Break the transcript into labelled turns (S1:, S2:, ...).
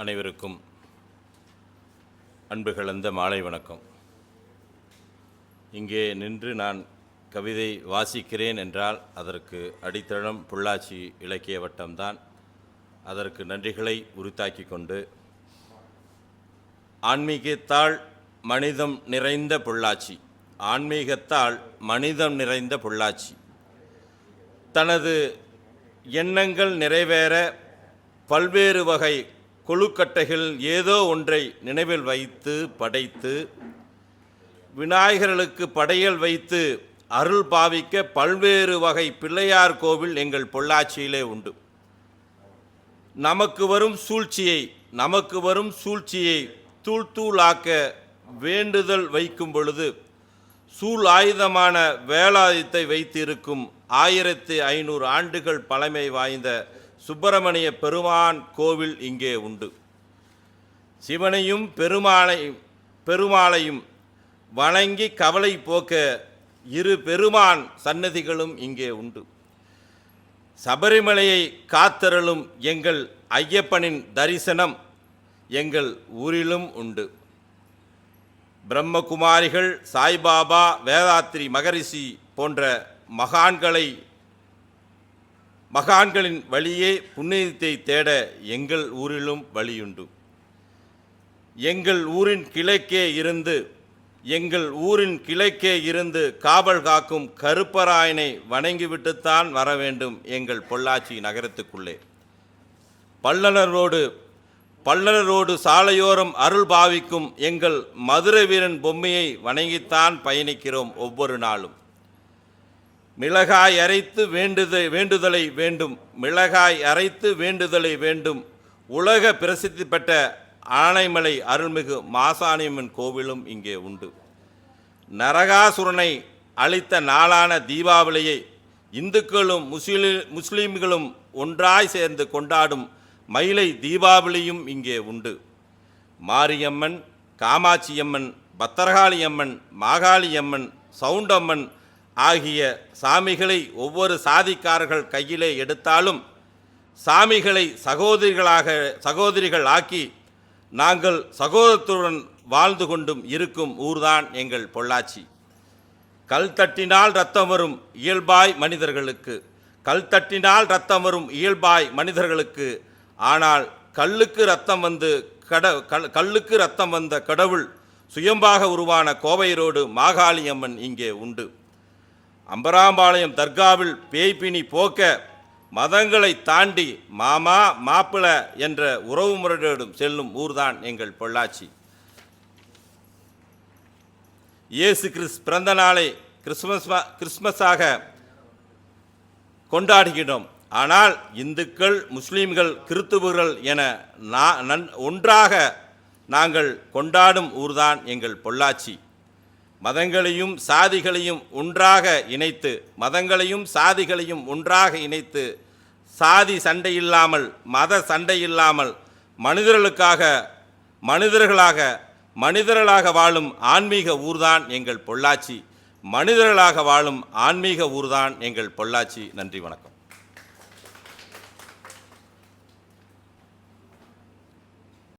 S1: அனைவருக்கும் அன்பு கலந்த மாலை வணக்கம். இங்கே நின்று நான் கவிதை வாசிக்கிறேன் என்றால் அதற்கு அடித்தளம் பொள்ளாச்சி இலக்கிய வட்டம்தான். அதற்கு நன்றிகளை உரித்தாக்கி கொண்டு ஆன்மீகத்தால் மனிதம் நிறைந்த பொள்ளாச்சி ஆன்மீகத்தால் மனிதம் நிறைந்த பொள்ளாச்சி. தனது எண்ணங்கள் நிறைவேற பல்வேறு வகை கொழுக்கட்டைகள் ஏதோ ஒன்றை நினைவில் வைத்து படைத்து விநாயகர்களுக்கு படையல் வைத்து அருள் பாவிக்க பல்வேறு வகை பிள்ளையார் கோவில் எங்கள் பொள்ளாச்சியிலே உண்டு. நமக்கு வரும் சூழ்ச்சியை நமக்கு வரும் சூழ்ச்சியை தூள்தூளாக்க வேண்டுதல் வைக்கும் பொழுது சூழ் ஆயுதமான வேலாயுதத்தை வைத்திருக்கும் ஆயிரத்தி ஐநூறு ஆண்டுகள் பழமை வாய்ந்த சுப்பிரமணிய பெருமான் கோவில் இங்கே உண்டு. சிவனையும் பெருமாளை பெருமாளையும் வணங்கி கவலை போக்க இரு பெருமான் சன்னதிகளும் இங்கே உண்டு. சபரிமலையை காத்தருளும் எங்கள் ஐயப்பனின் தரிசனம் எங்கள் ஊரிலும் உண்டு. பிரம்மகுமாரிகள் சாய்பாபா வேதாத்ரி மகரிஷி போன்ற மகான்களை மகான்களின் வழியே புண்ணியத்தை தேட எங்கள் ஊரிலும் வழியுண்டு. எங்கள் ஊரின் கிழக்கே இருந்து எங்கள் ஊரின் கிழக்கே இருந்து காவல் காக்கும் கருப்பராயனை வணங்கிவிட்டுத்தான் வர வேண்டும் எங்கள் பொள்ளாச்சி நகரத்துக்குள்ளே. பல்லனர் ரோடு பல்லனர் ரோடு சாலையோரம் அருள் பாவிக்கும் எங்கள் மதுரை வீரன் பொம்மையை வணங்கித்தான் பயணிக்கிறோம் ஒவ்வொரு நாளும். மிளகாய் அரைத்து வேண்டுத வேண்டுதலை வேண்டும். மிளகாய் அரைத்து வேண்டுதலை வேண்டும். உலக பிரசித்தி பெற்ற ஆனைமலை அருள்மிகு மாசாணியம்மன் கோவிலும் இங்கே உண்டு. நரகாசுரனை அளித்த நாளான தீபாவளியை இந்துக்களும் முஸ்லி முஸ்லீம்களும் ஒன்றாய் சேர்ந்து கொண்டாடும் மயிலை தீபாவளியும் இங்கே உண்டு. மாரியம்மன் காமாட்சியம்மன் பத்திரகாளியம்மன் மாகாளியம்மன் சவுண்டம்மன் ஆகிய சாமிகளை ஒவ்வொரு சாதிக்காரர்கள் கையிலே எடுத்தாலும் சாமிகளை சகோதரிகளாக சகோதரிகள் ஆக்கி நாங்கள் சகோதரத்துடன் வாழ்ந்து கொண்டும் இருக்கும் ஊர்தான் எங்கள் பொள்ளாச்சி. கல் தட்டினால் ரத்தம் வரும் இயல்பாய் மனிதர்களுக்கு கல் தட்டினால் ரத்தம் வரும் இயல்பாய் மனிதர்களுக்கு ஆனால் கல்லுக்கு ரத்தம் வந்து கட கல் கல்லுக்கு ரத்தம் வந்த கடவுள் சுயம்பாக உருவான கோவையரோடு மாகாளியம்மன் இங்கே உண்டு. அம்பராம்பாளையம் தர்காவில் பேய்பினி போக்க மதங்களை தாண்டி மாமா மாப்பிள என்ற உறவு முறையோடும் செல்லும் ஊர்தான் எங்கள் பொள்ளாச்சி. இயேசு கிறிஸ் பிறந்த நாளை கிறிஸ்மஸ் கிறிஸ்மஸாக கொண்டாடுகிறோம் ஆனால் இந்துக்கள் முஸ்லீம்கள் கிறித்துவர்கள் என நன் ஒன்றாக நாங்கள் கொண்டாடும் ஊர்தான் எங்கள் பொள்ளாச்சி. மதங்களையும் சாதிகளையும் ஒன்றாக இணைத்து மதங்களையும் சாதிகளையும் ஒன்றாக இணைத்து சாதி சண்டை இல்லாமல் மத சண்டை இல்லாமல் மனிதர்களுக்காக மனிதர்களாக மனிதர்களாக வாழும் ஆன்மீக ஊர்தான் எங்கள் பொள்ளாச்சி. மனிதர்களாக வாழும் ஆன்மீக ஊர்தான் எங்கள் பொள்ளாச்சி. நன்றி வணக்கம்.